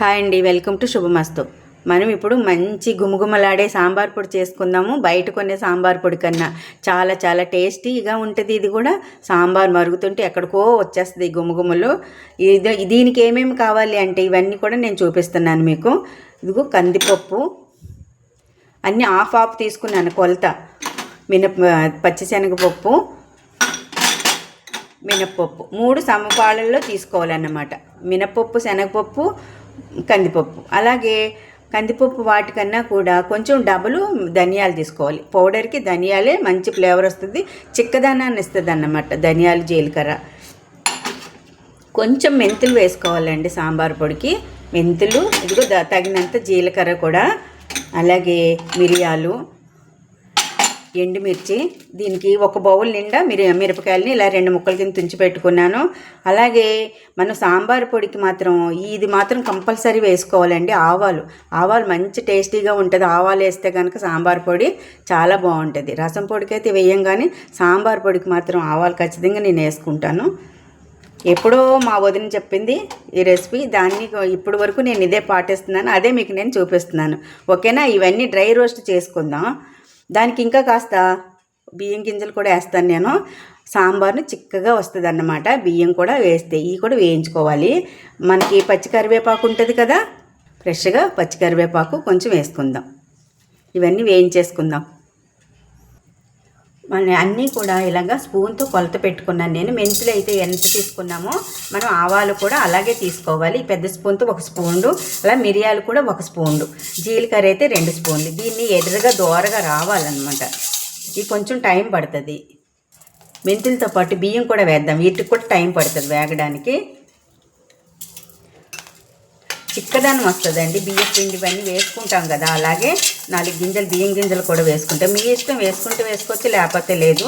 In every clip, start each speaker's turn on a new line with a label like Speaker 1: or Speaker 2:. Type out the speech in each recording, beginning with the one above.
Speaker 1: Hi అండి welcome to శుభమస్తు. మనం ఇప్పుడు మంచి గుమగుమలాడే సాంబార్ పొడి చేసుకుందాము. బయట కొనే సాంబార్ పొడి కన్నా చాలా చాలా టేస్టీగా ఉంటుంది ఇది కూడా. సాంబార్ మరుగుతుంటే ఎక్కడికో వచ్చేస్తుంది గుమగుమలు. ఇది దీనికి ఏమేమి కావాలి అంటే ఇవన్నీ కూడా నేను చూపిస్తున్నాను మీకు. ఇదిగో కందిపప్పు అన్నీ ఆఫ్ ఆఫ్ తీసుకున్నాను కొలత. మినప పచ్చిశనగపప్పు మినప్పప్పు. మూడు సమపాళల్లో తీసుకోవాలన్నమాట. మినప్పప్పు శనగపప్పు కందిపప్పు. అలాగే కందిపప్పు వాటికన్నా కూడా కొంచెం డబుల్ ధనియాలు తీసుకోవాలి. పౌడర్కి ధనియాలే మంచి ఫ్లేవర్ వస్తుంది. చిక్కదనాన్ని ఇస్తుంది అన్నమాట ధనియాలు జీలకర్ర. కొంచెం మెంతులు వేసుకోవాలండి సాంబార్ పొడికి. మెంతులు ఇదిగో తగినంత జీలకర్ర కూడా. అలాగే మిరియాలు ఎండుమిర్చి దీనికి ఒక బౌల్ నిండా మిరి మిరపకాయలని ఇలా రెండు ముక్కల కింద తుంచి పెట్టుకున్నాను. అలాగే మనం సాంబార్ పొడికి మాత్రం ఇది మాత్రం కంపల్సరీ వేసుకోవాలండి ఆవాలు. ఆవాలు మంచి టేస్టీగా ఉంటుంది. ఆవాలు వేస్తే కనుక సాంబార్ పొడి చాలా బాగుంటుంది. రసం పొడికి అయితే వేయం కానీ సాంబార్ పొడికి మాత్రం ఆవాలు ఖచ్చితంగా నేను వేసుకుంటాను. ఎప్పుడో మా వదిన చెప్పింది ఈ రెసిపీ దాన్ని ఇప్పటి వరకు నేను ఇదే పాటిస్తున్నాను అదే మీకు నేను చూపిస్తున్నాను. ఓకేనా? ఇవన్నీ డ్రై రోస్ట్ చేసుకుందాం. దానికి ఇంకా కాస్త బియ్యం గింజలు కూడా వేస్తాను నేను. సాంబార్ను చిక్కగా వస్తుంది అన్నమాట బియ్యం కూడా వేస్తే ఇవి కూడా వేయించుకోవాలి. మనకి పచ్చి కరివేపాకు ఉంటుంది కదా? ఫ్రెష్గా పచ్చి కరివేపాకు కొంచెం వేసుకుందాం. ఇవన్నీ వేయించేసుకుందాం. మన అన్నీ కూడా ఇలాగ స్పూన్తో కొలత పెట్టుకున్నాను నేను. మెంతులు అయితే ఎంత తీసుకున్నామో మనం ఆవాలు కూడా అలాగే తీసుకోవాలి. పెద్ద స్పూన్తో ఒక స్పూన్లు అలా మిరియాలు కూడా ఒక స్పూన్లు జీలకర్ర అయితే రెండు స్పూన్లు. దీన్ని ఎదురుగా దోరగా రావాలన్నమాట. ఇది కొంచెం టైం పడుతుంది. మెంతులతో పాటు బియ్యం కూడా వేద్దాం. వీటికి కూడా టైం పడుతుంది వేగడానికి. చిక్కదనం వస్తుందండి బియ్యం పిండి ఇవన్నీ వేసుకుంటాం కదా అలాగే నాలుగు గింజలు బియ్యం గింజలు కూడా వేసుకుంటాం. మీ ఇష్టం వేసుకుంటే వేసుకోవచ్చు లేకపోతే లేదు.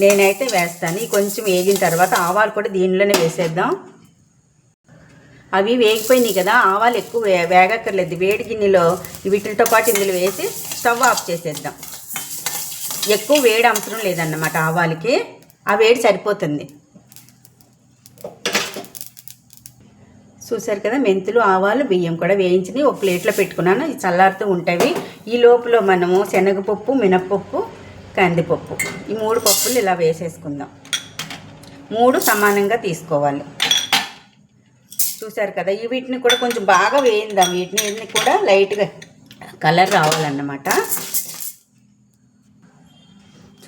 Speaker 1: నేనైతే వేస్తాను. కొంచెం వేగిన తర్వాత ఆవాలు కూడా దీనిలోనే వేసేద్దాం. అవి వేగిపోయినాయి కదా ఆవాలు ఎక్కువ వే వేగక్కర్లేదు. వేడి గిన్నెలో వీటితో పాటు ఇందులో వేసి స్టవ్ ఆఫ్ చేసేద్దాం. ఎక్కువ వేడి అవసరం లేదన్నమాట ఆవాలకి. ఆ వేడి సరిపోతుంది. చూశారు కదా మెంతులు ఆవాలు బియ్యం కూడా వేయించి ఒక ప్లేట్లో పెట్టుకున్నాను. ఇవి చల్లారుతూ ఉంటాయి. ఈ లోపల మనము శనగపప్పు మినప్పప్పు కందిపప్పు. ఈ మూడు పప్పులు ఇలా వేసేసుకుందాం. మూడు సమానంగా తీసుకోవాలి. చూసారు కదా ఈ వీటిని కూడా కొంచెం బాగా వేయిందాం. వీటిని కూడా లైట్గా కలర్ రావాలన్నమాట.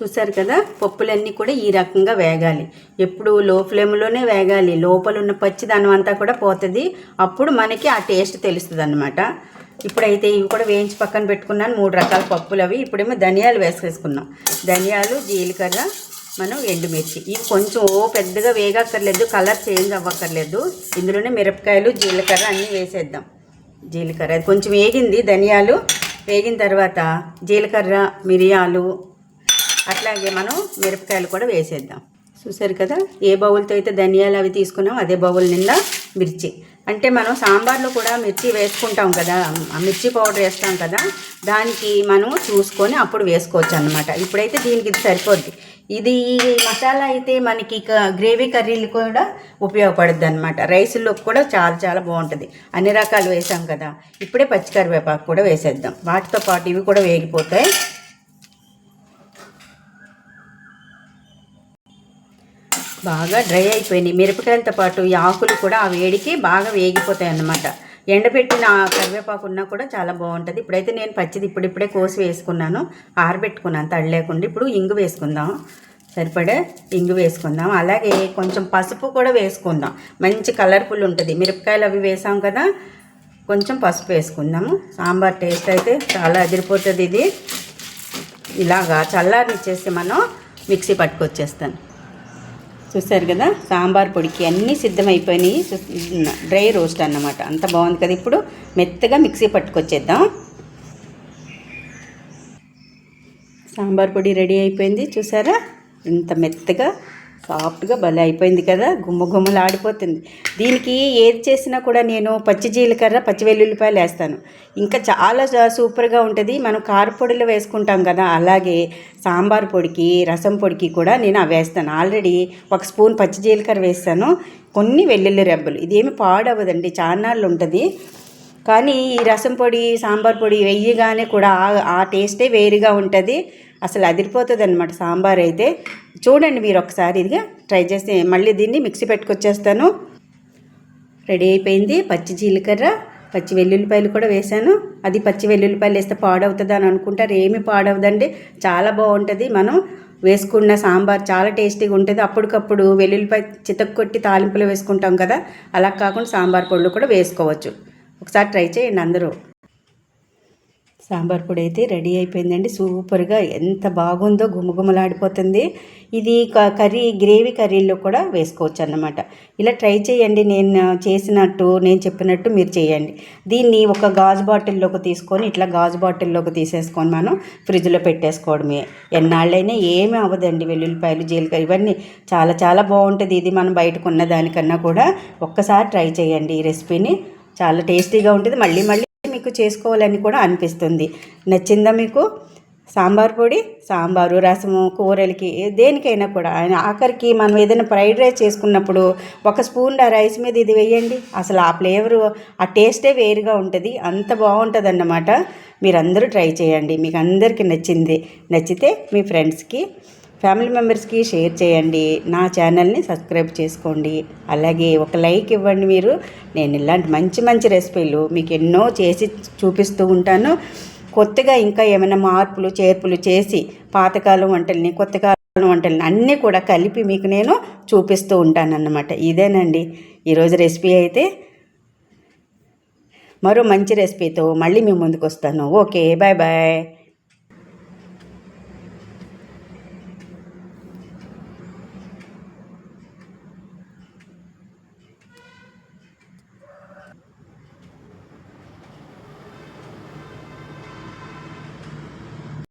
Speaker 1: చూసారు కదా? పప్పులన్నీ కూడా ఈ రకంగా వేగాలి. ఎప్పుడు లో ఫ్లేమ్లోనే వేగాలి. లోపల ఉన్న పచ్చిదనం అంతా కూడా పోతుంది. అప్పుడు మనకి ఆ టేస్ట్ తెలుస్తుంది అనమాట ఇప్పుడైతే ఇవి కూడా వేయించి పక్కన పెట్టుకున్నాను. మూడు రకాల పప్పులు అవి. ఇప్పుడేమో ధనియాలు వేసేసుకున్నాం ధనియాలు జీలకర్ర మనం ఎండుమిర్చి. ఇవి కొంచెం ఓ పెద్దగా వేగక్కర్లేదు. Colour change అవ్వక్కర్లేదు. ఇందులోనే మిరపకాయలు జీలకర్ర అన్నీ వేసేద్దాం. జీలకర్ర. అది కొంచెం వేగింది ధనియాలు. వేగిన తర్వాత జీలకర్ర మిరియాలు అట్లాగే మనం మిరపకాయలు కూడా వేసేద్దాం. చూసారు కదా? ఏ బౌల్తో అయితే ధనియాలు అవి తీసుకున్నాం అదే బౌల్ నిండా మిర్చి. అంటే మనం సాంబార్లో కూడా మిర్చి వేసుకుంటాం కదా? మిర్చి పౌడర్ వేస్తాం కదా? దానికి మనం చూసుకొని అప్పుడు వేసుకోవచ్చు అనమాట ఇప్పుడైతే దీనికి ఇది సరిపోద్ది. ఇది మసాలా అయితే మనకి గ్రేవీ కర్రీలు కూడా ఉపయోగపడుద్ది అనమాట రైస్లో కూడా చాలా చాలా బాగుంటుంది. అన్ని రకాలు వేసాం కదా? ఇప్పుడే పచ్చికరివేపాకు కూడా వేసేద్దాం. వాటితో పాటు ఇవి కూడా వేగిపోతాయి. బాగా డ్రై అయిపోయినాయి. మిరపకాయలతో పాటు ఈ ఆకులు కూడా ఆ వేడికి బాగా వేగిపోతాయి అన్నమాట ఎండబెట్టిన కరివేపాకు ఉన్నా కూడా చాలా బాగుంటుంది. ఇప్పుడైతే నేను పచ్చిది ఇప్పుడిప్పుడే కోసి వేసుకున్నాను. ఆరబెట్టుకున్నాను తడలేకుండా ఇప్పుడు ఇంగు వేసుకుందాం. సరిపడే? ఇంగు వేసుకుందాం. అలాగే కొంచెం పసుపు కూడా వేసుకుందాం. మంచి కలర్ఫుల్ ఉంటుంది. మిరపకాయలు అవి వేసాం కదా కొంచెం పసుపు వేసుకుందాము. సాంబార్ టేస్ట్ అయితే చాలా అదిరిపోతుంది ఇది. ఇలాగా చల్లారనిచ్చేసి మనం మిక్సీ పట్టుకొచ్చేస్తాను. చూసారు కదా? సాంబార్ పొడికి అన్నీ సిద్ధమైపోయినాయి. డ్రై రోస్ట్ అన్నమాట. అంత బాగుంది కదా ఇప్పుడు? మెత్తగా మిక్సీ పట్టుకొచ్చేద్దాం. సాంబార్ పొడి రెడీ అయిపోయింది. చూసారా? ఇంత మెత్తగా సాఫ్ట్గా భలే అయిపోయింది కదా గుమ్మ గుమ్మలు ఆడిపోతుంది దీనికి ఏది చేసినా కూడా నేను పచ్చి జీలకర్ర పచ్చి వెల్లుల్లిపాయలు వేస్తాను. ఇంకా చాలా సూపర్గా ఉంటుంది. మనం కారపొడిలో వేసుకుంటాం కదా అలాగే సాంబార్ పొడికి రసం పొడికి కూడా నేను అవి వేస్తాను. ఆల్రెడీ ఒక స్పూన్ పచ్చి జీలకర్ర వేస్తాను. కొన్ని వెల్లుల్లి రెబ్బలు. ఇదేమి పాడవదండి చాన్నాళ్ళు ఉంటుంది. కానీ ఈ రసం పొడి సాంబార్ పొడి వెయ్యగానే కూడా ఆ టేస్టే వేరుగా ఉంటుంది. అసలు అదిరిపోతుంది అనమాట సాంబార్ అయితే. చూడండి మీరు ఒకసారి ఇదిగా ట్రై చేసి మళ్ళీ దీన్ని మిక్సీ పెట్టుకొచ్చేస్తాను. రెడీ అయిపోయింది. పచ్చి జీలకర్ర పచ్చి వెల్లుల్లిపాయలు కూడా వేశాను. అది పచ్చి వెల్లుల్లిపాయలు వేస్తే పాడవుతుంది అని అనుకుంటారు. ఏమి పాడవదండి. చాలా బాగుంటుంది. మనం వేసుకున్న సాంబార్ చాలా టేస్టీగా ఉంటుంది. అప్పటికప్పుడు వెల్లుల్లిపాయ చితక్కొట్టి తాలింపులో వేసుకుంటాం కదా. అలా కాకుండా సాంబార్ పొడులు కూడా వేసుకోవచ్చు. ఒకసారి ట్రై చేయండి అందరూ. సాంబార్ పొడి అయితే రెడీ అయిపోయిందండి. సూపర్గా ఎంత బాగుందో గుమగుమలాడిపోతుంది. ఇది క- కర్రీ గ్రేవీ కర్రీలో కూడా వేసుకోవచ్చు అన్నమాట ఇలా ట్రై చేయండి. నేను చేసినట్టు నేను చెప్పినట్టు మీరు చేయండి. దీన్ని ఒక గాజు బాటిల్లోకి తీసుకొని ఇట్లా గాజు బాటిల్లోకి తీసేసుకొని మనం ఫ్రిడ్జ్లో పెట్టేసుకోవడమే. ఎన్నాళ్ళైనా ఏమీ అవ్వదండి వెల్లుల్లిపాయలు జీలకర్ర ఇవన్నీ. చాలా చాలా బాగుంటుంది. ఇది మనం బయటకున్న దానికన్నా కూడా ఒక్కసారి ట్రై చేయండి ఈ రెసిపీని. చాలా టేస్టీగా ఉంటుంది. మళ్ళీ మళ్ళీ మీకు చేసుకోవాలని కూడా అనిపిస్తుంది. నచ్చిందా మీకు? సాంబార్ పొడి సాంబారు రసము కూరలకి దేనికైనా కూడా. ఆయన ఆఖరికి మనం ఏదైనా ఫ్రైడ్ రైస్ చేసుకున్నప్పుడు ఒక స్పూన్ ఆ రైస్ మీద ఇది వేయండి. అసలు ఆ ఫ్లేవరు ఆ టేస్టే వేరుగా ఉంటుంది. అంత బాగుంటుంది అన్నమాట మీరందరూ ట్రై చేయండి. మీకు అందరికీ నచ్చింది. నచ్చితే మీ ఫ్రెండ్స్కి ఫ్యామిలీ మెంబర్స్కి షేర్ చేయండి. నా ఛానల్ని సబ్స్క్రైబ్ చేసుకోండి. అలాగే ఒక లైక్ ఇవ్వండి మీరు. నేను ఇలాంటి మంచి మంచి రెసిపీలు మీకు ఎన్నో చేసి చూపిస్తూ ఉంటాను. కొత్తగా ఇంకా ఏమైనా మార్పులు చేర్పులు చేసి పాతకాలం వంటల్ని కొత్త కాలం వంటల్ని అన్నీ కూడా కలిపి మీకు నేను చూపిస్తూ ఉంటానన్నమాట. ఇదేనండి. ఈరోజు రెసిపీ అయితే మరో మంచి రెసిపీతో మళ్ళీ మీ ముందుకు వస్తాను. Okay bye bye.